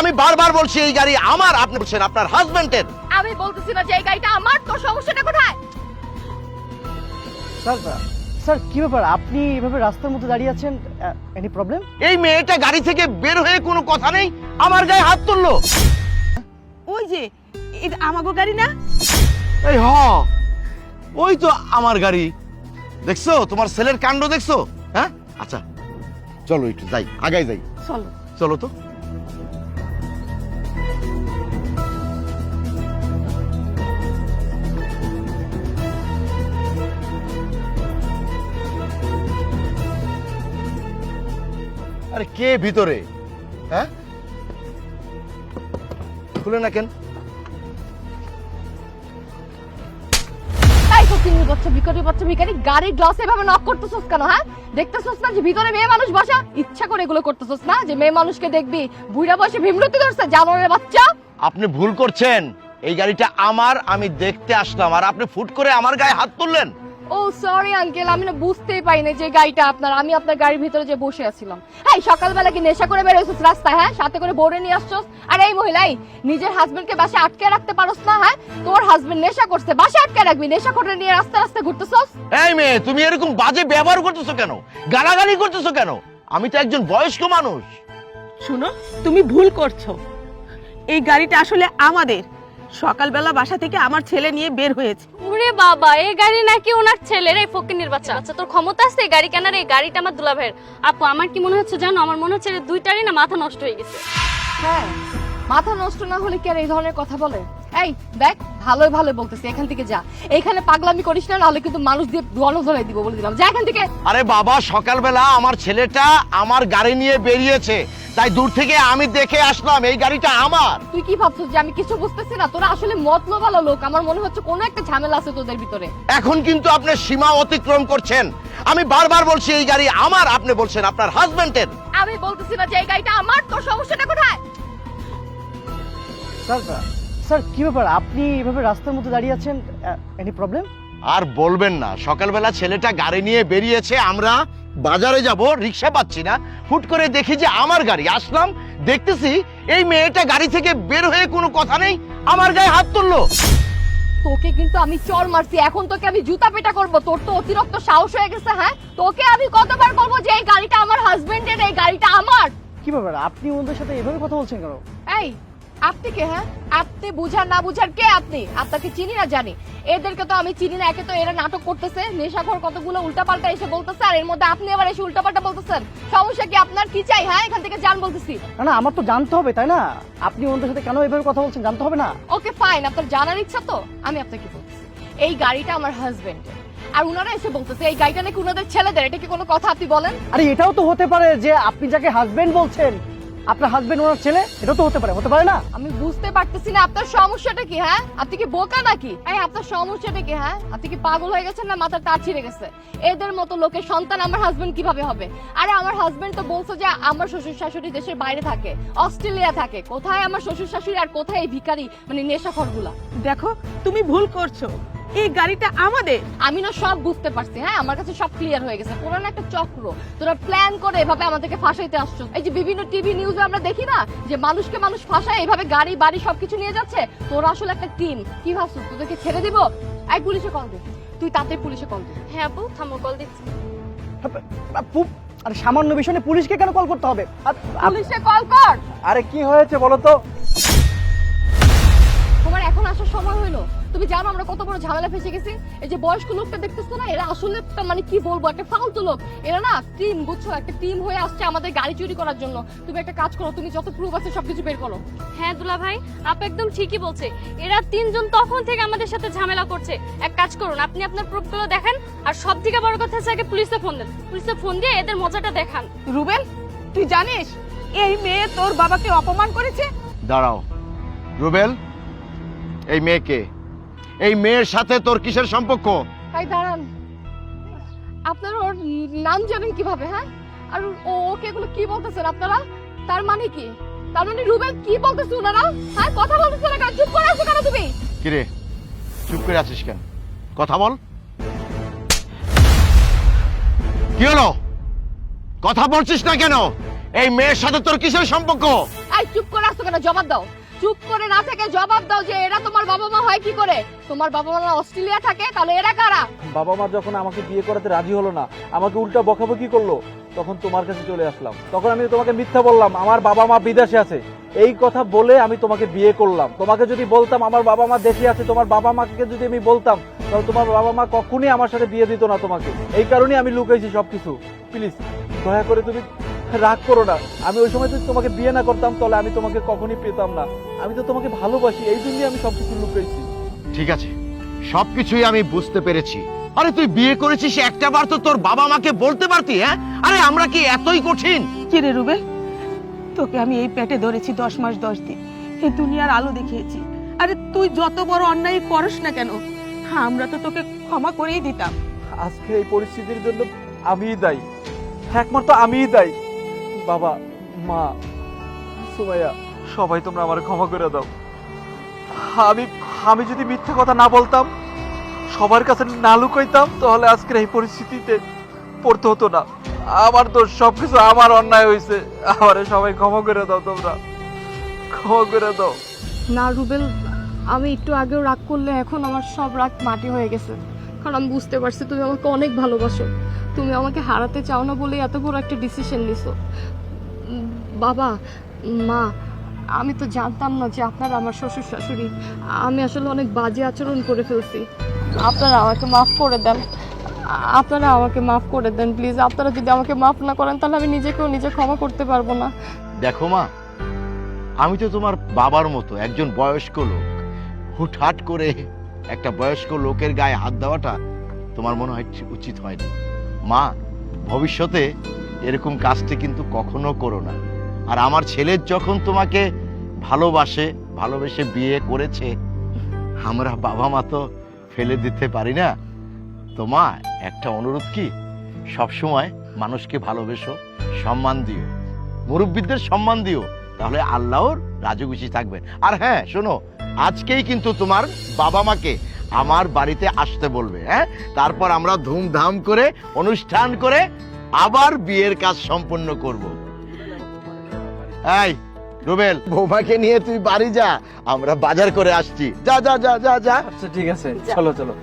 আমি বারবার বলছি এই গাড়ি আমার আপনি বলছেন আপনার হাজবেন্ডের আমি বলতেছি না যে এই গাড়িটা আমার তোর সমস্যাটা কোথায়? স্যার স্যার কি ব্যাপার? আপনি এভাবে রাস্তার মধ্যে দাঁড়িয়ে আছেন এনি প্রবলেম এই মেয়েটা গাড়ি থেকে বের হয়ে কোনো কথা নেই আমার গায়ে হাত তুললো। ওই যে এটা আমাগো গাড়ি না? এই হ ওই তো আমার গাড়ি। দেখছ? তোমার ছেলের কাণ্ড দেখছ? হ্যাঁ? আচ্ছা চলো একটু যাই আগাই যাই। চলো। চলো তো। আরে কে ভিতরে? হ্যাঁ? খুলে না কেন? তাই তো তিনি বাচ্চা বিকরি বাচ্চা বিকারি গাড়ির গ্লাস এভাবে নক করতেছস কেন হ্যাঁ? দেখতেছস না যে ভিতরে মেয়ে মানুষ বসা? ইচ্ছা করে এগুলো করতেছস না? যে মেয়ে মানুষকে দেখবি বুড়া বসে ভীমরতি ধরছে জানোয়ারের বাচ্চা। আপনি ভুল করছেন। এই গাড়িটা আমার আমি দেখতে আসলাম। আর আপনি ফুট করে আমার গায়ে হাত তুললেন। ও সরি আঙ্কেল আমি না বুঝতেই পাইনি যে গাড়িটা আপনার। আমি আপনার গাড়ির ভিতরে যে বসে আছিলাম। হ্যাঁ সকালবেলা কি নেশা করে বেরোছিস রাস্তায় হ্যাঁ? সাথে করে বোর্ডে নিয়ে আসছস? আর এই মহিলাই নিজের হাজবেন্ডকে বাসে আটকে রাখতে পারোস না হ্যাঁ? তোর হাজবেন্ড নেশা করছে বাসে আটকে রাখবি। নেশা করে নিয়ে রাস্তা রাস্তায় ঘুরতেছস? এই মেয়ে তুমি এরকম বাজে ব্যবহার করতেছো কেন? গালাগালি করতেছো কেন? আমি তো একজন বয়স্ক মানুষ। শুনো তুমি ভুল করছ। এই গাড়িটা আসলে আমাদের। সকালবেলা বাসা থেকে আমার ছেলে নিয়ে বের হয়েছে। ওরে বাবা এই গাড়ি নাকি ওনার ছেলের এই ফকিনির বাচ্চা। আচ্ছা তোর ক্ষমতা আছে এই গাড়ি কেনার? এই গাড়িটা আমার দুলাভাইয়ের। আপু আমার কি মনে হচ্ছে জানো? আমার মনে হচ্ছে দুইটারই না মাথা নষ্ট হয়ে গেছে। হ্যাঁ মাথা নষ্ট না হলে কি আর এই ধরনের কথা বলে? এই দেখ ভালোই ভালো বলতেছি এখান থেকে যা। এখানে পাগলামি করিস না নাহলে কিন্তু মানুষ দিয়ে ধোয়ানো ধরে দিব বলে দিলাম। যা এখান থেকে। আরে বাবা সকালবেলা আমার ছেলেটা আমার গাড়ি নিয়ে বেরিয়েছে। তাই দূর থেকে আমি দেখে আসলাম এই গাড়িটা আমার। তুই কি ভাবছিস যে আমি কিছু বুঝতেছি না? তোরা আসলে মতলব ভালো লোক। আমার মনে হচ্ছে কোনো একটা ঝামেলা আছে তোদের ভিতরে। এখন কিন্তু আপনি সীমা অতিক্রম করছেন। আমি বারবার বলছি এই গাড়ি আমার আপনি বলছেন আপনার হাজবেন্ডের আমি বলতেছি না যে এই গাড়িটা আমার তোর সমস্যাটা কোথায়? স্যার স্যার কি ব্যাপার? আপনি এভাবে রাস্তার মধ্যে দাঁড়িয়ে আছেন? এনি প্রবলেম আর বলবেন না সকালবেলা ছেলেটা গাড়ি নিয়ে বেরিয়েছে আমরা বাজারে যাব রিক্সা পাচ্ছি না। হুট করে দেখি যে আমার গাড়ি আসলাম দেখতেছি এই মেয়েটা গাড়ি থেকে বের হয়ে কোনো কথা নেই আমার গায়ে হাত তুললো। তোকে কিন্তু আমি চর মারছি এখন তোকে আমি জুতা পেটা করব তোর তো অতিরিক্ত সাহস হয়ে গেছে হ্যাঁ? তোকে আমি কতবার বলব যে এই গাড়িটা আমার হাজবেন্ডের এই গাড়িটা আমার? কি ব্যাপার? আপনি ওদের সাথে এভাবে কথা বলছেন কেন? এই আপনি কে হ্যাঁ? আপনি বুঝার না বুঝার কে আপনি? আপনাকে চিনি না জানি। এদেরকে তো আমি চিনি না একে তো এরা নাটক করতেছে। নেশাখোর কতগুলো উল্টাপাল্টা এসে বলতেছে আর এর মধ্যে আপনি আবার এসে উল্টাপাল্টা বলতেছেন। সমস্যা কি আপনার? কি চাই হ্যাঁ? এখান থেকে যান বলতেছি। না না আমার তো জানতে হবে তাই না? আপনি ওদের সাথে কেন এভাবে কথা বলছেন জানতে হবে না? Okay fine. আপনার জানার ইচ্ছা তো? আমি আপনাকে বলছি এই গাড়িটা আমার হাজবেন্ডের আর উনারা এসে বলতেছে এই গাড়িটা নাকি উনাদের ছেলেদের? এটা কি কোনো কথা আপনি বলেন? আরে এটাও তো হতে পারে যে আপনি যাকে হাজবেন্ড বলছেন আপনার হাজবেন্ড ওনার ছেলে? এটাও তো হতে পারে হতে পারে না? আমি বুঝতে পারতেছি না আপনার সমস্যাটা কি হ্যাঁ? আপনি কি বোকা নাকি? এই আপনার সমস্যাটা কি হ্যাঁ? আপনি কি পাগল হয়ে গেছেন না মাথার তার ছিঁড়ে গেছে? এদের মতো লোকের সন্তান আমার হাজবেন্ড কীভাবে হবে? আরে আমার হাজবেন্ড তো বলছে যে আমার শ্বশুর শাশুড়ি দেশের বাইরে থাকে অস্ট্রেলিয়া থাকে। কোথায় আমার শ্বশুর শাশুড়ি আর কোথায় এই ভিখারি মানে নেশাখরগুলা? দেখো তুমি ভুল করছ। এই গাড়িটা আমাদের। আমি না সব বুঝতে পারছি হ্যাঁ? আমার কাছে সব ক্লিয়ার হয়ে গেছে। পুরো একটা চক্র। তোরা প্ল্যান করে এভাবে আমাদেরকে ফাঁসাইতে আসছো। এই যে বিভিন্ন টিভি নিউজে আমরা দেখি না যে মানুষকে মানুষ ফাঁসায় এভাবে গাড়ি বাড়ি সবকিছু নিয়ে যাচ্ছে? তোরা আসলে একটা টিম কি ভাবছিস তোদেরকে ছেড়ে দিব? এক পুলিশে কল দে। তুই তাতে পুলিশে কল দে। হ্যাঁ আপু থামো কল দিচ্ছি। আরে সামান্য বিষয়ে পুলিশকে কেন কল করতে হবে? পুলিশে কল কর। আরে কি হয়েছে বলো তো? জানো আমরা কত বড় ঝামেলা ফেসে গেছি? এই যে বয়স্ক লোকটা দেখতেছো না এরা আসলে মানে কি বলব একটা ফালতু লোক। এরা না টিম বুঝছ? একটা টিম হয়ে আসছে আমাদের গাড়ি চুরি করার জন্য। তুমি একটা কাজ করো তুমি যত প্রুফ আছে সবকিছু বের করো। হ্যাঁ দুলা ভাই আপু একদম ঠিকই বলছে। এরা তিনজন তখন থেকে আমাদের সাথে ঝামেলা করছে। এক কাজ করুন আপনি আপনার প্রুফগুলো দেখান আর সব থেকে বড় কথা হচ্ছে আগে পুলিশে ফোন দেন। পুলিশে ফোন দিয়ে এদের মজাটা দেখান। রুবেল তুই জানিস এই মেয়ে তোর বাবাকে অপমান করেছে? দাঁড়াও। রুবেল এই মেয়েকে এই মেয়ের সাথে তোর কিসের সম্পর্ক? তাই দাঁড়ান। আপনারা ওর নাম জানেন কীভাবে হ্যাঁ? আর ও ওকে এগুলো কি বলতেছেন আপনারা? তার মানে কি? তার মানে রুবেল কি বলতেছে ওনারা? হ্যাঁ কথা বলতেছে না কেন? চুপ করে আছো কেন তুমি? কিরে চুপ করে আছিস কেন? কথা বল। কি হলো? কথা বলছিস না কেন? এই মেয়ের সাথে তোর কিসের সম্পর্ক? এই চুপ করে আসতো কেন? জবাব দাও। চুপ করে না থেকে জবাব দাও যে এরা তোমার বাবা মা হয় কি করে? তোমার বাবা মা অস্ট্রেলিয়া থাকে, তাহলে এরা কারা? বাবা মা যখন আমাকে বিয়ে করাতে রাজি হলো না, আমাকে উল্টা বকাবকি করল, তখন তোমার কাছে চলে আসলাম। তখন আমি তোমাকে মিথ্যা বললাম, আমার বাবা মা বিদেশে আছে। এই কথা বলে আমি তোমাকে বিয়ে করলাম। তোমাকে যদি বলতাম, আমার বাবা মা দেশে আছে, তোমার বাবা মাকে যদি আমি বলতাম, তাহলে তোমার বাবা মা কখনই আমার সাথে বিয়ে দিত না তোমাকে। এই কারণেই আমি লুকাইছি সবকিছু। প্লিজ, দয়া করে তুমি রাগ করো না। আমি ওই সময় যদি তোমাকে বিয়ে না করতাম, তাহলে আমি তোমাকে কখনই পেতাম না। আমি তো তোমাকে ভালোবাসি এই জন্যই আমি সবকিছু লুকাইছি। ঠিক আছে সবকিছুই আমি বুঝতে পেরেছি। আরে তুই বিয়ে করেছিস একটা বার তো তোর বাবা মাকে বলতে পারতি হ্যাঁ? আরে আমরা কি এতই কঠিন? কি রে রুবেল? তোকে আমি এই পেটে ধরেছি দশ মাস দশ দিন। এই দুনিয়ার আলো দেখিয়েছি। আরে তুই যত বড় অন্যায় করস না কেন আমরা তো তোকে ক্ষমা করেই দিতাম। আজকে এই পরিস্থিতির জন্য আমিই দায়ী। একমাত্র আমিই দায়ী। বাবা মা সুমাইয়া সবাই তোমরা আমার ক্ষমা করে দাও। আমি আমি যদি মিথ্যে কথা না বলতাম, সবার কাছে না লুকাইতাম, তাহলে আজকের এই পরিস্থিতিতে পড়তে হতো না। আমার তো সবকিছু আমার অন্যায় হয়েছে। আমারে সবাই ক্ষমা করে দাও তোমরা। ক্ষমা করে দাও। না, রুবেল, আমি একটু আগেও রাগ করলে এখন আমার সব রাগ মাটি হয়ে গেছে। কারণ আমি বুঝতে পারছি তুমি আমাকে অনেক ভালোবাসো। তুমি আমাকে হারাতে চাও না বলে এত বড় একটা ডিসিশন নিছো। বাবা, মা আমি তো জানতাম না যে আপনারা আমার শ্বশুর শাশুড়ি, আমি আসলে অনেক বাজে আচরণ করে ফেলছি। আপনারা আমাকে মাফ করে দেন। আপনারা আমাকে মাফ করে দেন, প্লিজ। আপনারা যদি আমাকে মাফ না করেন, তাহলে আমি নিজেকেও নিজে ক্ষমা করতে পারব না। দেখো মা, আমি তো তোমার বাবার মতো একজন বয়স্ক লোক। হুটহাট করে একটা বয়স্ক লোকের গায়ে হাত দেওয়াটা তোমার মনে হয় উচিত হয়নি। মা, ভবিষ্যতে এরকম কাজটি কিন্তু কখনো করো না। আর আমার ছেলের যখন তোমাকে ভালোবাসে, ভালোবেসে বিয়ে করেছে, আমরা বাবা মা তো ফেলে দিতে পারি না। তো মা একটা অনুরোধ কি? সবসময় মানুষকে ভালোবেসো, সম্মান দিও। মুরব্বীদের সম্মান দিও, তাহলে আল্লাহর রাজগুষি থাকবেন আর হ্যাঁ শোনো, আজকেই কিন্তু তোমার বাবা মাকে আমার বাড়িতে আসতে বলবে হ্যাঁ? তারপর আমরা ধুমধাম করে অনুষ্ঠান করে আবার বিয়ের কাজ সম্পন্ন করব। এই রুবেল। বৌমাকে নিয়ে তুই বাড়ি যা আমরা বাজার করে আসছি। যা যা যা যা যা। আচ্ছা ঠিক আছে। চলো চলো।